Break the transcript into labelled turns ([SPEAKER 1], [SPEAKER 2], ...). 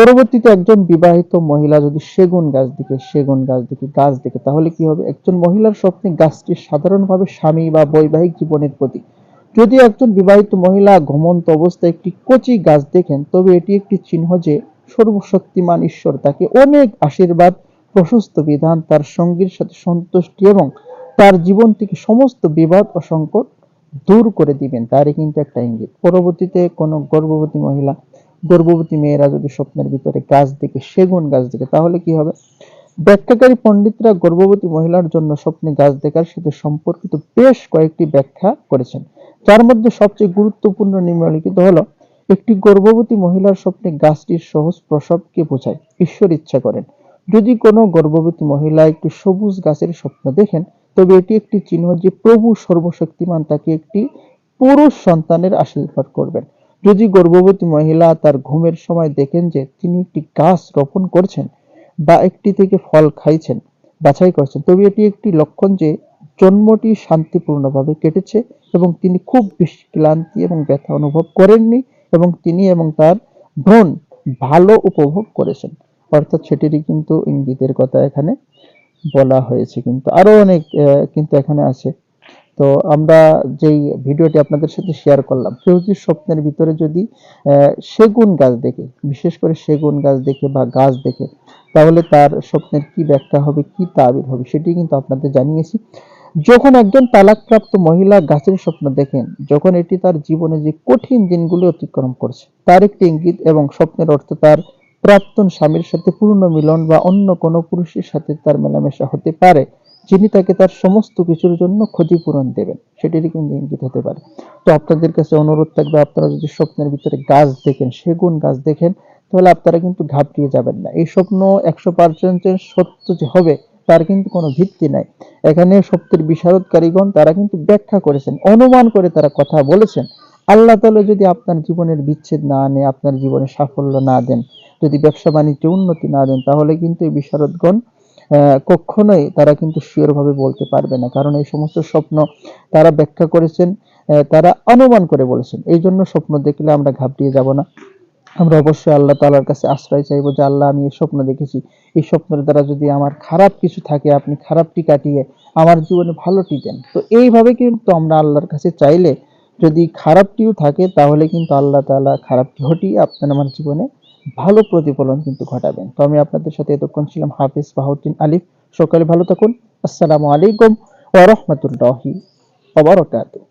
[SPEAKER 1] পরবর্তীতে একজন বিবাহিত মহিলা যদি সেগুন গাছ দেখে সেগুন গাছ দেখে গাছ দেখে তাহলে কি হবে? একজন মহিলার স্বপ্নে গাছটি সাধারণভাবে স্বামী বা বৈবাহিক জীবনের প্রতীক। যদি একজন বিবাহিত মহিলা ঘুমন্ত অবস্থায় একটি কচি গাছ দেখেন, তবে এটি একটি চিহ্ন যে সর্বশক্তিমান ঈশ্বর, তাকে অনেক আশীর্বাদ, প্রশস্ত বিধান, তার সঙ্গীর সাথে সন্তুষ্টি এবং তার জীবন থেকে সমস্ত বিবাদ ও সংকট দূর করে দিবেন। তারই কিন্তু একটা ইঙ্গিত। পরবর্তীতে কোনো গর্ভবতী মহিলা গর্ভবতী মেয়েরা যদি স্বপ্নের ভিতরে গাছ দেখে, সেগুন গাছ দেখে, তাহলে কি হবে? ব্যাখ্যাকারী পণ্ডিতরা গর্ভবতী মহিলার জন্য স্বপ্নে গাছ দেখার সাথে সম্পর্কিত বেশ কয়েকটি ব্যাখ্যা করেছেন। যার মধ্যে সবচেয়ে গুরুত্বপূর্ণ নিম্নলিখিত হলো, একটি গর্ভবতী মহিলার স্বপ্নে গাছটির সহজ প্রসবকে বোঝায়? ঈশ্বর ইচ্ছা করেন। যদি কোনো গর্ভবতী মহিলা একটি সবুজ গাছের স্বপ্ন দেখেন, তবে এটি একটি চিহ্ন যে প্রভু সর্বশক্তিমান, তাকে একটি পুরুষ সন্তানের আশীর্বাদ করবেন। যদি গর্ভবতী মহিলা তার ঘুমের সময় দেখেন যে তিনি একটি গাছ রোপণ করছেন বা একটি থেকে ফল খাইছেন, বাছাই করছেন, তবে এটি একটি লক্ষণ যে জন্মটি শান্তিপূর্ণভাবে কেটেছে এবং তিনি খুব বেশি ক্লান্তি এবং ব্যথা অনুভব করেননি এবং তিনি এবং তার ভ্রণ ভালো উপভোগ করেছেন। অর্থাৎ সেটিরই কিন্তু ইঙ্গিতের কথা এখানে বলা হয়েছে। কিন্তু আরও অনেক কিন্তু এখানে আছে। তো আমরা যেই ভিডিওটি আপনাদের সাথে শেয়ার করলাম কেউ যদি স্বপ্নের ভিতরে যদি সেগুন গাছ দেখে, বিশেষ করে সেগুন গাছ দেখে বা গাছ দেখে, তাহলে তার স্বপ্নের কি ব্যাখ্যা হবে, কি তাবির হবে, সেটি কিন্তু আপনাদের জানিয়েছি। যখন একজন তালাকপ্রাপ্ত মহিলা গাছের স্বপ্ন দেখেন, যখন এটি তার জীবনে যে কঠিন দিনগুলি অতিক্রম করছে, তার একটি ইঙ্গিত এবং স্বপ্নের অর্থ তার প্রাক্তন স্বামীর সাথে পূর্ণ মিলন বা অন্য কোনো পুরুষের সাথে তার মেলামেশা হতে পারে। যিনি তাকে তার সমস্ত কিছুর জন্য ক্ষতিপূরণ দেবেন, সেটিরই কিন্তু ইঙ্গিত হতে পারে। তো আপনাদের কাছে অনুরোধ থাকবে, আপনারা যদি স্বপ্নের ভিতরে গাছ দেখেন, সেগুন গাছ দেখেন, তাহলে আপনারা কিন্তু ঘাবড়িয়ে যাবেন না। এই স্বপ্ন একশো পার্সেন্টের সত্য যে হবে, তার কিন্তু কোনো ভিত্তি নাই। এখানে সত্যের বিশারদকারীগণ, তারা কিন্তু ব্যাখ্যা করেছেন, অনুমান করে তারা কথা বলেছেন। আল্লাহ তাআলা যদি আপনার জীবনের বিচ্ছেদ না আনে, আপনার জীবনে সাফল্য না দেন, যদি ব্যবসা বাণিজ্যে উন্নতি না দেন, তাহলে কিন্তু এই বিশারদগণ কখনোই তারা কিন্তু শিওর ভাবে বলতে পারবে না। কারণ এই সমস্ত স্বপ্ন তারা ব্যাখ্যা করেছেন তারা অনুমান করে বলেছেন। এই জন্য স্বপ্ন দেখলে আমরা ঘাবড়িয়ে যাব না। আমরা অবশ্যই আল্লাহ তাআলার কাছে আশ্রয় চাইব যে, আল্লাহ, আমি এই স্বপ্ন দেখেছি। এই স্বপ্নের দ্বারা যদি আমার খারাপ কিছু থাকে, আপনি খারাপটি কাটিয়ে আমার জীবনে ভালোটি দেন। তো এইভাবে কিন্তু আমরা আল্লাহর কাছে চাইলে যদি খারাপটিও থাকে, তাহলে কিন্তু আল্লাহ তাআলা খারাপটি হটিয়ে আপনার, আমার জীবনে ভালো প্রতিফলন কিন্তু ঘটাবেন। তো আমি আপনাদের সাথে এতক্ষণ ছিলাম হাফিজ বাহুদ্দিন আলিফ। সকালে ভালো থাকুন। আসসালামু আলাইকুম ওয়া রাহমাতুল্লাহি ওয়া বারাকাতুহু।